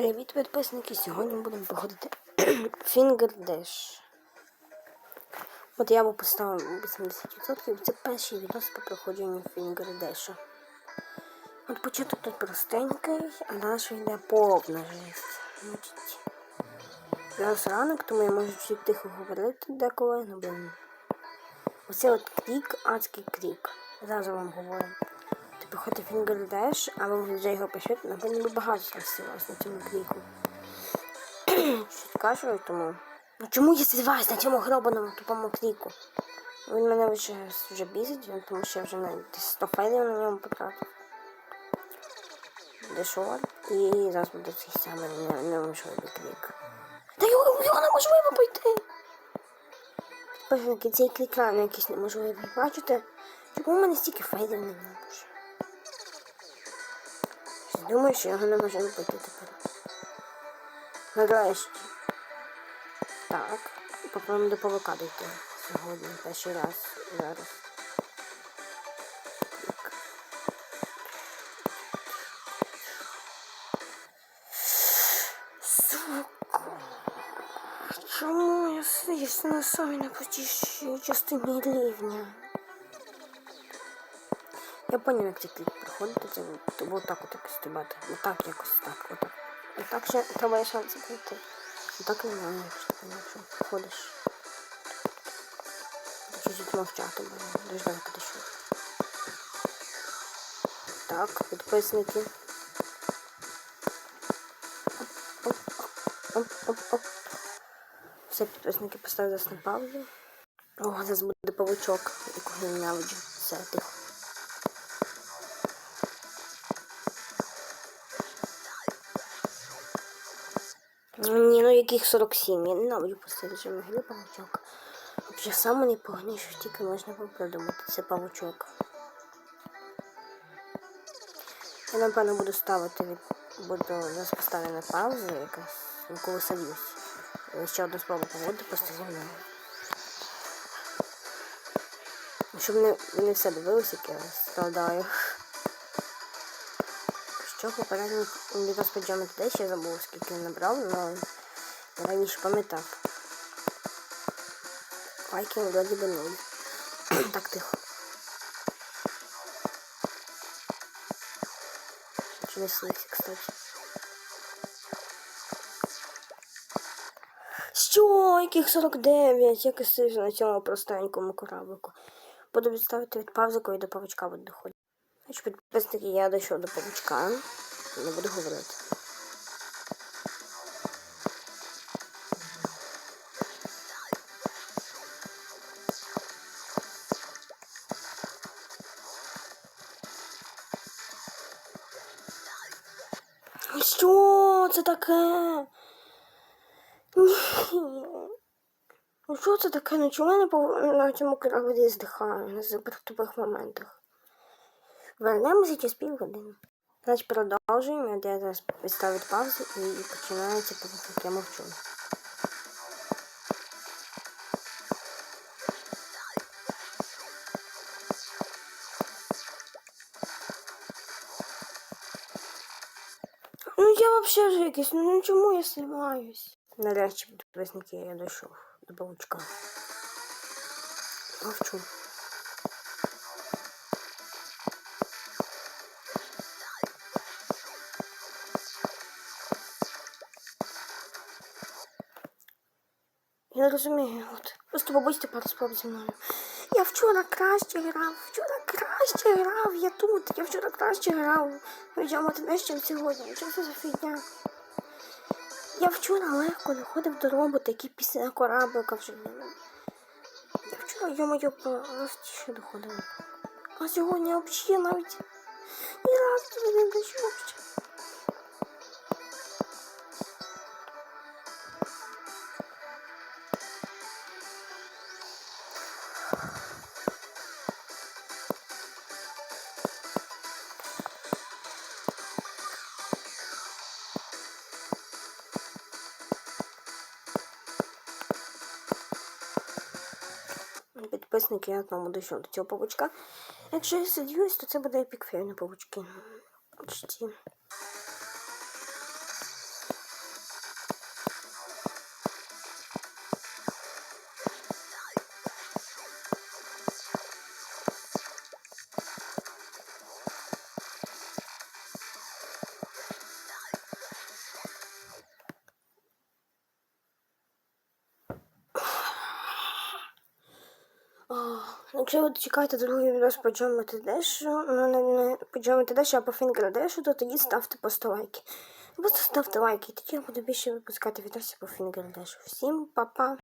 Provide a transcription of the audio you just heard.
Привіт, підписники! Сьогодні будемо проходити Finger Dash. От я би поставив 80%. Це перший відос по проходженню Finger Dash. От початок тут простенький, а далі йде повна жесть. Зараз ранок, тому я можу чуть тихо говорити деколи, ну блин. Оце от крік, адський крік. Зразу вам говорю. Проходить Finger Dash, вже його пишете, напевно, багато розсилась на цьому кріку. Щось кажу, тому. Ну чому я зриваюсь на цьому гробаному тупому кріку? Він мене вже, вже бісить, тому що я вже навіть 100 файлів на ньому потратив. Дешор. І зараз буде цей самий не- неможливий крік. Та його, його неможливо пройти! Підписники, цей клік реально якийсь неможливий. Бачите? Чому в мене стільки файлів не може? Думаю, що його не можемо пройти тепер. Нарешті. Так. Попробуємо до павука дійти сьогодні. Перший раз зараз. Так. Сука. Чому я сидів на самій найпростішій частині рівня? Я поняв, як цей кліп проходити, це було отак от якось стрибати. Отак якось так, отак. Отак ще треба є шанси пройти. Отак не знаю, якщо ти якщо ходиш. Тут мовчати, бо дуже далеко дійшов. Так, підписники. Оп, оп, оп, оп. Все, підписники поставили на паузу. О, зараз буде павучок, якого я ненавиджу. Все, тихо. Ні, ну яких 47, я ненавиджу режим гри павучок. Взагалі саме найпоганіше, що тільки можна було придумати, це павучок. Я напевно буду ставити, від- буду зараз поставлю на паузу якась, коли садюсь. Е, Ще одну спробу погоди просто зі. Щоб не, не все дивилися, як я страдаю. Що попередній по Джамі Today, ще забув, скільки набрав, але раніше пам'ятав. Лайків вроді би нуль. так тихо. Чи не кстати. Що, яких 49? Як і сижу на цьому простенькому кораблику. Буду відставити від паузи, коли до павучка буду доходити. Значить, підписники, я дійшов до павучка. Не буду говорити. Що це таке? Ні. Ну що це таке? Ну чому я не пов... на цьому кораблі здихаю на тупих моментах? Вернемося через півгодини. Значить, продовжуємо. Я зараз відставити паузу і починається як я мовчу. Ну я вообще вже якийсь, ну чому я снимаюсь? Нарешті підписники я дійшов до паучка. Мовчу. Не розумію, от. Просто побудьте пару спроб зі мною. Я вчора краще грав, вчора краще грав, я тут, я вчора краще грав. Я мати дещо сьогодні. Що це за фігня? Я вчора легко доходив до робота, який після кораблика вже. Я вчора, йо-моє, простіше доходив. А сьогодні взагалі навіть ні разу не дійшов ще. Підписники, я знову дійшов до цього павучка. Якщо я сидюсь, то це буде епікфейр на павучки. Почти. Якщо ви чекаєте другий відос по Джому Тедешу, ну не, не по Джому Тедешу, а по Фінгердешу, то тоді ставте просто лайки. Просто ставте лайки, тоді я буду більше випускати відоси по Фінгердешу. Всім па-па!